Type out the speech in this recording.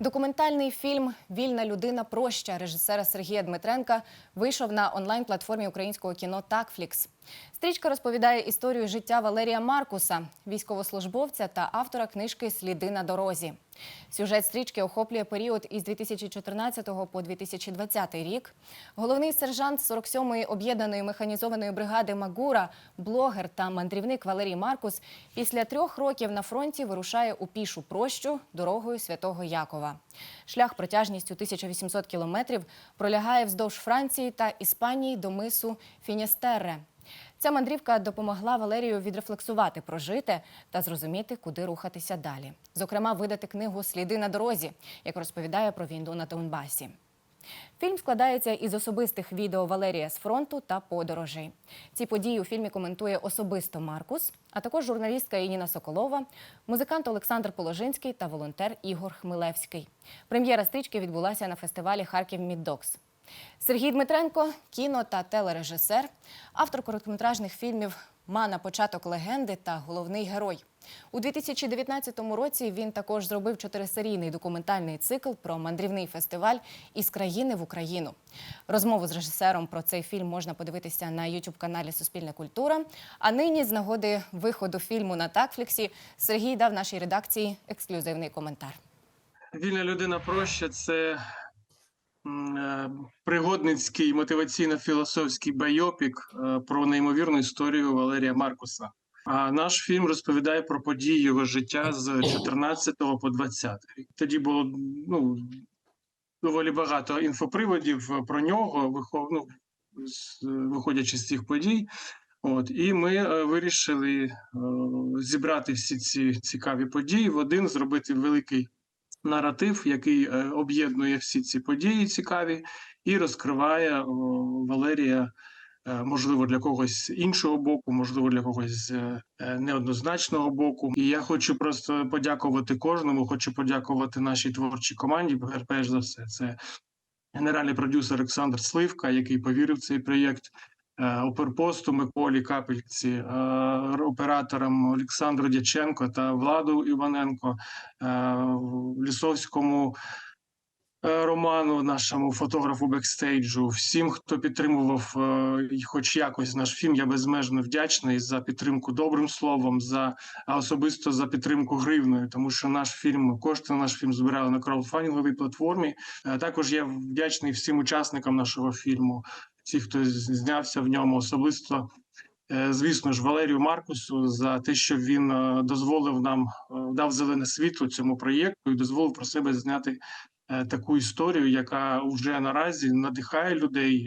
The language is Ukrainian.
Документальний фільм Вільна людина проща режисера Сергія Дмитренка вийшов на онлайн-платформі українського кіно Такфлікс. Стрічка розповідає історію життя Валерія Маркуса, військовослужбовця та автора книжки Сліди на дорозі. Сюжет стрічки охоплює період із 2014 по 2020 рік. Головний сержант 47-ї об'єднаної механізованої бригади Магура, блогер та мандрівник Валерій Маркус після трьох років на фронті вирушає у пішу прощу дорогою Святого Якова. Шлях протяжністю 1800 кілометрів пролягає вздовж Франції та Іспанії до мису Фіністерре. Ця мандрівка допомогла Валерію відрефлексувати прожите та зрозуміти, куди рухатися далі. Зокрема, видати книгу Сліди на дорозі, як розповідає про війну на Донбасі. Фільм складається із особистих відео Валерія з фронту та подорожей. Ці події у фільмі коментує особисто Маркус, а також журналістка Ініна Соколова, музикант Олександр Положинський та волонтер Ігор Хмелевський. Прем'єра стрічки відбулася на фестивалі Харків Міддокс. Сергій Дмитренко кіно та телережисер, автор короткометражних фільмів Мана початок легенди та головний герой. У 2019 році він також зробив чотирисерійний документальний цикл про мандрівний фестиваль із країни в Україну. Розмову з режисером про цей фільм можна подивитися на youtube каналі Суспільна культура. А нині, з нагоди виходу фільму на Такфліксі, Сергій дав нашій редакції ексклюзивний коментар. Вільна людина проща це пригодницький мотиваційно-філософський байопік е, про неймовірну історію Валерія Маркуса. А наш фільм розповідає про події його життя з 14 по 20 рік. Тоді було ну, доволі багато інфоприводів про нього, вихов- ну, виходячи з цих подій. От і ми е, вирішили е, зібрати всі ці цікаві події в один, зробити великий наратив, який е, об'єднує всі ці події цікаві, і розкриває Валерія, е, можливо, для когось іншого боку, можливо, для когось е, е, неоднозначного боку. І я хочу просто подякувати кожному. Хочу подякувати нашій творчій команді. пер- Перш за все, це генеральний продюсер Олександр Сливка, який повірив в цей проєкт. Е, Оперпосту Миколі Капельці, е, операторам Олександру Дяченко та Владу Іваненко, е, Лісовському Роману, нашому фотографу бекстейджу, всім, хто підтримував хоч якось наш фільм. Я безмежно вдячний за підтримку добрим словом, за а особисто за підтримку гривною, тому що наш фільм, кошти на наш фільм збирали на краудфандинговій платформі. Також я вдячний всім учасникам нашого фільму, ті, хто знявся в ньому особисто. Е, Звісно ж, Валерію Маркусу за те, що він е, дозволив нам е, дав зелене світло цьому проєкту і дозволив про себе зняти таку історію, яка вже наразі надихає людей